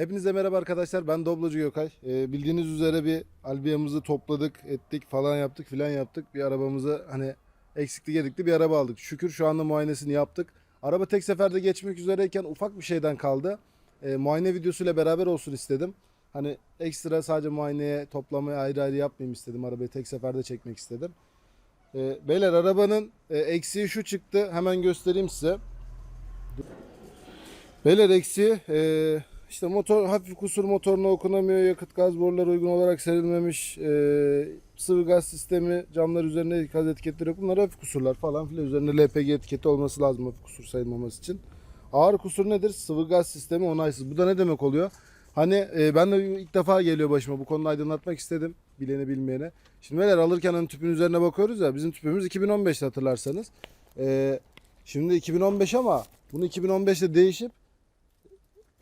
Hepinize merhaba arkadaşlar. Ben Doblocu Gökay. Ee, bildiğiniz üzere bir albiyamızı topladık, ettik falan yaptık filan yaptık. Bir arabamızı hani eksikli gedikli bir araba aldık. Şükür şu anda muayenesini yaptık. Araba tek seferde geçmek üzereyken ufak bir şeyden kaldı. Ee, muayene videosuyla beraber olsun istedim. Hani ekstra sadece muayeneye toplamaya ayrı ayrı yapmayayım istedim. Arabayı tek seferde çekmek istedim. Ee, beyler arabanın e, eksiği şu çıktı. Hemen göstereyim size. Beyler eksiği e, işte motor hafif kusur motoruna okunamıyor. Yakıt gaz boruları uygun olarak serilmemiş. e, sıvı gaz sistemi camlar üzerinde gaz etiketleri yok. Bunlar hafif kusurlar falan filan. Üzerinde LPG etiketi olması lazım hafif kusur sayılmaması için. Ağır kusur nedir? Sıvı gaz sistemi onaysız. Bu da ne demek oluyor? Hani e, ben de ilk defa geliyor başıma bu konuda aydınlatmak istedim. Bilene bilmeyene. Şimdi beyler alırken hani tüpün üzerine bakıyoruz ya. Bizim tüpümüz 2015'te hatırlarsanız. E, şimdi 2015 ama bunu 2015'te değişip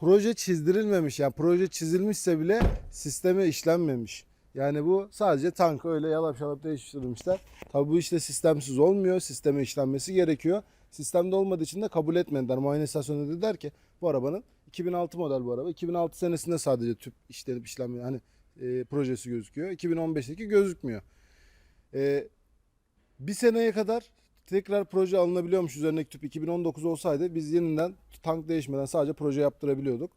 proje çizdirilmemiş. Yani proje çizilmişse bile sisteme işlenmemiş. Yani bu sadece tankı öyle yalap şalap değiştirmişler. Tabi bu işte sistemsiz olmuyor. Sisteme işlenmesi gerekiyor. Sistemde olmadığı için de kabul etmediler. Muayene istasyonu dediler ki bu arabanın 2006 model bu araba. 2006 senesinde sadece tüp işlenip işlenmiyor. Hani e, projesi gözüküyor. 2015'teki gözükmüyor. E, bir seneye kadar tekrar proje alınabiliyormuş üzerindeki tüp 2019 olsaydı biz yeniden tank değişmeden sadece proje yaptırabiliyorduk.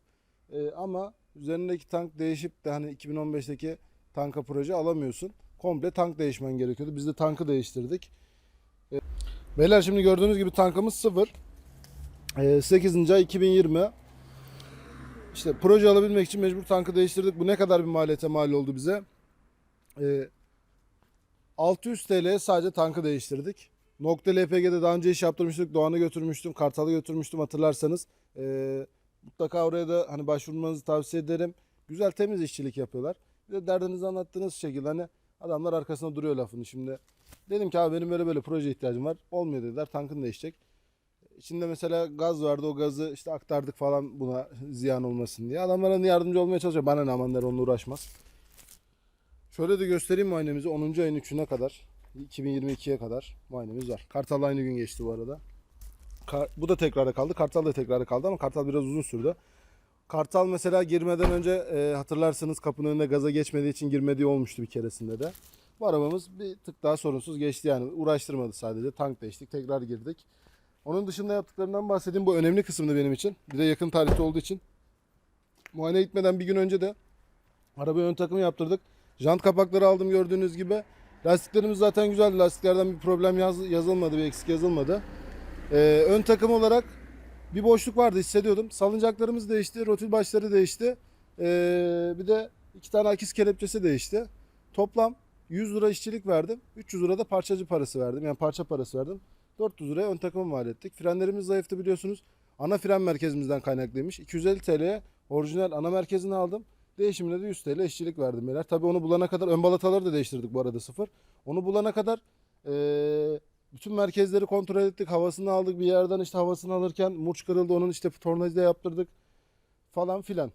Ee, ama üzerindeki tank değişip de hani 2015'teki tanka proje alamıyorsun. Komple tank değişmen gerekiyordu. Biz de tankı değiştirdik. Ee, beyler şimdi gördüğünüz gibi tankımız sıfır. Ee, 8. ay 2020. İşte proje alabilmek için mecbur tankı değiştirdik. Bu ne kadar bir maliyete mal oldu bize? Ee, 600 TL'ye sadece tankı değiştirdik. Nokta LPG'de daha önce iş yaptırmıştık. Doğan'ı götürmüştüm. Kartal'ı götürmüştüm hatırlarsanız. Ee, mutlaka oraya da hani başvurmanızı tavsiye ederim. Güzel temiz işçilik yapıyorlar. Bir de derdinizi anlattığınız şekilde hani adamlar arkasında duruyor lafını şimdi. Dedim ki abi benim böyle böyle proje ihtiyacım var. Olmuyor dediler. Tankın değişecek. İçinde mesela gaz vardı. O gazı işte aktardık falan buna ziyan olmasın diye. Adamlara hani yardımcı olmaya çalışıyor. Bana ne aman der onunla uğraşmaz. Şöyle de göstereyim muayenemizi. 10. ayın 3'üne kadar. 2022'ye kadar muayenemiz var. Kartal aynı gün geçti bu arada. Kar- bu da tekrara kaldı. Kartal da tekrara kaldı ama Kartal biraz uzun sürdü. Kartal mesela girmeden önce e, hatırlarsınız kapının önüne gaza geçmediği için girmediği olmuştu bir keresinde de. Bu arabamız bir tık daha sorunsuz geçti yani. Uğraştırmadı sadece. Tank değiştik. Tekrar girdik. Onun dışında yaptıklarından bahsedeyim. Bu önemli kısımdı benim için. Bir de yakın tarihte olduğu için. Muayene gitmeden bir gün önce de arabaya ön takımı yaptırdık. Jant kapakları aldım gördüğünüz gibi. Lastiklerimiz zaten güzeldi. Lastiklerden bir problem yaz- yazılmadı, bir eksik yazılmadı. Ee, ön takım olarak bir boşluk vardı hissediyordum. Salıncaklarımız değişti, rotil başları değişti. Ee, bir de iki tane akis kelepçesi değişti. Toplam 100 lira işçilik verdim. 300 lira da parçacı parası verdim. Yani parça parası verdim. 400 liraya ön takımı mal ettik. Frenlerimiz zayıftı biliyorsunuz. Ana fren merkezimizden kaynaklıymış. 250 TL'ye orijinal ana merkezini aldım. Değişimine de 100 TL işçilik verdim beyler. Tabii onu bulana kadar ön balataları da değiştirdik bu arada sıfır. Onu bulana kadar eee, bütün merkezleri kontrol ettik. Havasını aldık bir yerden işte havasını alırken murç kırıldı. Onun işte tornacı da yaptırdık falan filan.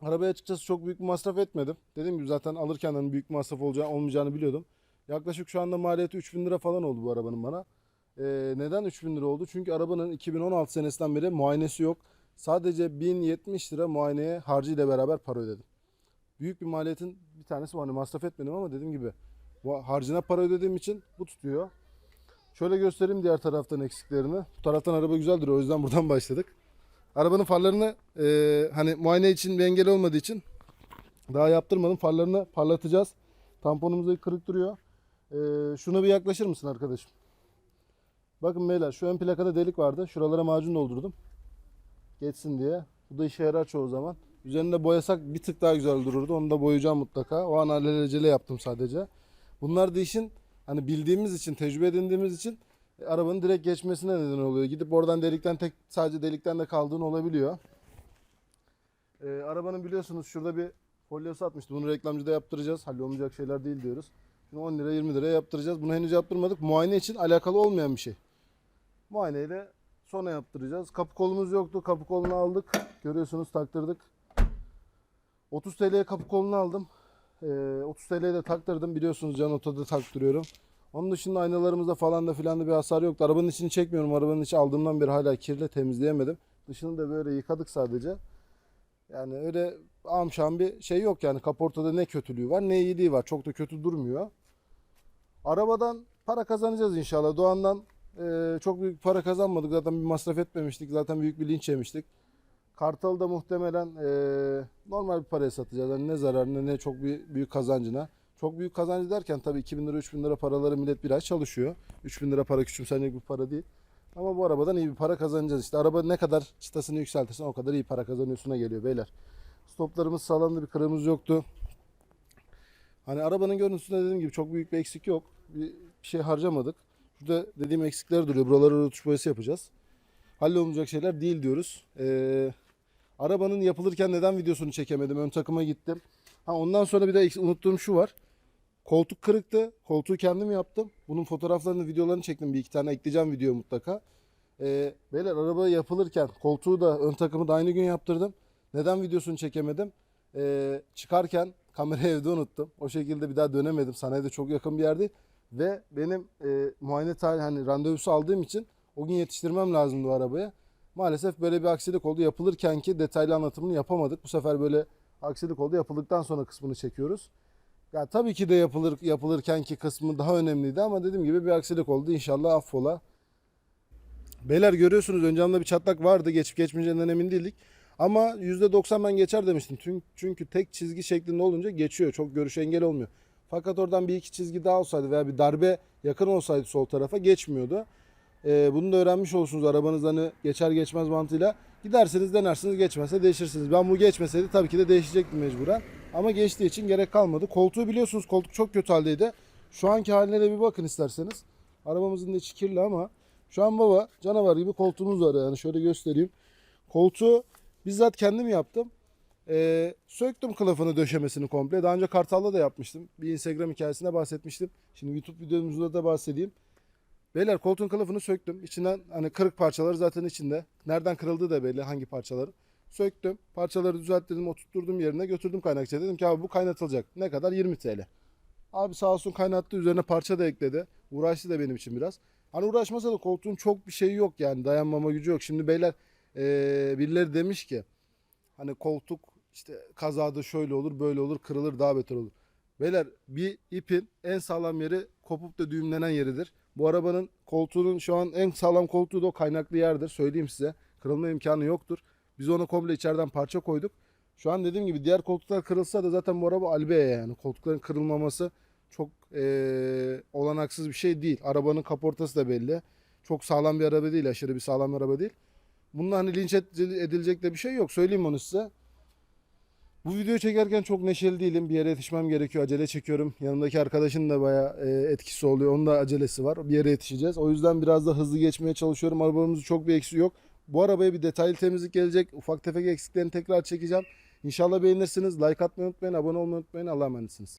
Arabaya açıkçası çok büyük bir masraf etmedim. Dediğim gibi zaten alırken hani büyük bir masraf olacağı, olmayacağını biliyordum. Yaklaşık şu anda maliyeti 3000 lira falan oldu bu arabanın bana. Ee, neden 3000 lira oldu? Çünkü arabanın 2016 senesinden beri muayenesi yok. Sadece 1070 lira muayeneye harcıyla beraber para ödedim. Büyük bir maliyetin bir tanesi. Hani masraf etmedim ama dediğim gibi harcına para ödediğim için bu tutuyor. Şöyle göstereyim diğer taraftan eksiklerini. Bu taraftan araba güzel duruyor. O yüzden buradan başladık. Arabanın farlarını e, hani muayene için bir engel olmadığı için daha yaptırmadım. Farlarını parlatacağız. Tamponumuz da kırık duruyor. E, şuna bir yaklaşır mısın arkadaşım? Bakın beyler şu ön plakada delik vardı. Şuralara macun doldurdum. Geçsin diye. Bu da işe yarar çoğu zaman. Üzerinde boyasak bir tık daha güzel dururdu. Onu da boyayacağım mutlaka. O an alelacele yaptım sadece. Bunlar da işin hani bildiğimiz için, tecrübe edindiğimiz için e, arabanın direkt geçmesine neden oluyor. Gidip oradan delikten tek sadece delikten de kaldığın olabiliyor. Ee, arabanın biliyorsunuz şurada bir folyosu atmıştı. Bunu reklamcıda yaptıracağız. Hallolmayacak şeyler değil diyoruz. Şimdi 10 lira 20 liraya yaptıracağız. Bunu henüz yaptırmadık. Muayene için alakalı olmayan bir şey. Muayeneyle sonra yaptıracağız. Kapı kolumuz yoktu. Kapı kolunu aldık. Görüyorsunuz taktırdık. 30 TL'ye kapı kolunu aldım. Ee, 30 TL'ye de taktırdım. Biliyorsunuz Can Oto'da taktırıyorum. Onun dışında aynalarımızda falan da filan da bir hasar yoktu. Arabanın içini çekmiyorum. Arabanın içi aldığımdan beri hala kirli temizleyemedim. Dışını da böyle yıkadık sadece. Yani öyle amşan bir şey yok yani kaportada ne kötülüğü var ne iyiliği var. Çok da kötü durmuyor. Arabadan para kazanacağız inşallah. Doğan'dan e, çok büyük para kazanmadık. Zaten bir masraf etmemiştik. Zaten büyük bir linç yemiştik. Kartal'ı da muhtemelen e, normal bir paraya satacağız. Yani ne zararına ne çok bir büyük kazancına. Çok büyük kazancı derken tabii 2000 lira 3000 lira paraları millet bir ay çalışıyor. 3000 lira para küçümsenecek bir para değil. Ama bu arabadan iyi bir para kazanacağız. İşte araba ne kadar çıtasını yükseltirsen o kadar iyi para kazanıyorsuna geliyor beyler. Stoplarımız sağlamdı bir kırığımız yoktu. Hani arabanın görüntüsünde dediğim gibi çok büyük bir eksik yok. Bir şey harcamadık. Şurada dediğim eksikler duruyor. Buralara rötuş boyası yapacağız. Hallolmayacak şeyler değil diyoruz. Ee, arabanın yapılırken neden videosunu çekemedim? Ön takıma gittim. Ha, ondan sonra bir de unuttuğum şu var. Koltuk kırıktı. Koltuğu kendim yaptım. Bunun fotoğraflarını, videolarını çektim. Bir iki tane ekleyeceğim video mutlaka. Ee, beyler araba yapılırken koltuğu da ön takımı da aynı gün yaptırdım. Neden videosunu çekemedim? Ee, çıkarken kamerayı evde unuttum. O şekilde bir daha dönemedim. Sanayi de çok yakın bir yerde. Ve benim e, muayene tarihi hani randevusu aldığım için o gün yetiştirmem lazımdı o arabaya. Maalesef böyle bir aksilik oldu. Yapılırken ki detaylı anlatımını yapamadık. Bu sefer böyle aksilik oldu. Yapıldıktan sonra kısmını çekiyoruz. Ya tabii ki de yapılır yapılırken ki kısmı daha önemliydi ama dediğim gibi bir aksilik oldu. İnşallah affola. Beyler görüyorsunuz ön camda bir çatlak vardı. Geçip geçmeyeceğinden emin değildik. Ama %90 ben geçer demiştim. Çünkü, tek çizgi şeklinde olunca geçiyor. Çok görüş engel olmuyor. Fakat oradan bir iki çizgi daha olsaydı veya bir darbe yakın olsaydı sol tarafa geçmiyordu. Ee, bunu da öğrenmiş olursunuz arabanız hani geçer geçmez mantığıyla. Gidersiniz denersiniz geçmezse değişirsiniz. Ben bu geçmeseydi tabii ki de değişecektim mecburen. Ama geçtiği için gerek kalmadı. Koltuğu biliyorsunuz koltuk çok kötü haldeydi. Şu anki haline de bir bakın isterseniz. Arabamızın içi kirli ama şu an baba canavar gibi koltuğumuz var yani şöyle göstereyim. Koltuğu bizzat kendim yaptım. Ee, söktüm kılıfını döşemesini komple. Daha önce Kartal'da da yapmıştım. Bir Instagram hikayesinde bahsetmiştim. Şimdi YouTube videomuzda da bahsedeyim. Beyler koltuğun kılıfını söktüm. İçinden hani kırık parçaları zaten içinde. Nereden kırıldığı da belli hangi parçaları. Söktüm. Parçaları düzelttirdim, oturtturdum yerine götürdüm kaynakçıya. Dedim ki abi bu kaynatılacak. Ne kadar? 20 TL. Abi sağ olsun kaynattı üzerine parça da ekledi. Uğraştı da benim için biraz. Hani uğraşmasa da koltuğun çok bir şeyi yok yani dayanmama gücü yok. Şimdi beyler eee, birileri demiş ki hani koltuk işte kazada şöyle olur böyle olur kırılır daha beter olur. Beyler bir ipin en sağlam yeri kopup da düğümlenen yeridir. Bu arabanın koltuğunun şu an en sağlam koltuğu da o kaynaklı yerdir. Söyleyeyim size. Kırılma imkanı yoktur. Biz onu komple içeriden parça koyduk. Şu an dediğim gibi diğer koltuklar kırılsa da zaten bu araba albeye yani. Koltukların kırılmaması çok eee, olanaksız bir şey değil. Arabanın kaportası da belli. Çok sağlam bir araba değil. Aşırı bir sağlam bir araba değil. Bunda hani linç edil- edilecek de bir şey yok. Söyleyeyim onu size. Bu videoyu çekerken çok neşeli değilim. Bir yere yetişmem gerekiyor. Acele çekiyorum. Yanımdaki arkadaşın da bayağı e, etkisi oluyor. Onun da acelesi var. Bir yere yetişeceğiz. O yüzden biraz da hızlı geçmeye çalışıyorum. Arabamızın çok bir eksiği yok. Bu arabaya bir detaylı temizlik gelecek. Ufak tefek eksiklerini tekrar çekeceğim. İnşallah beğenirsiniz. Like atmayı unutmayın. Abone olmayı unutmayın. Allah'a emanetsiniz.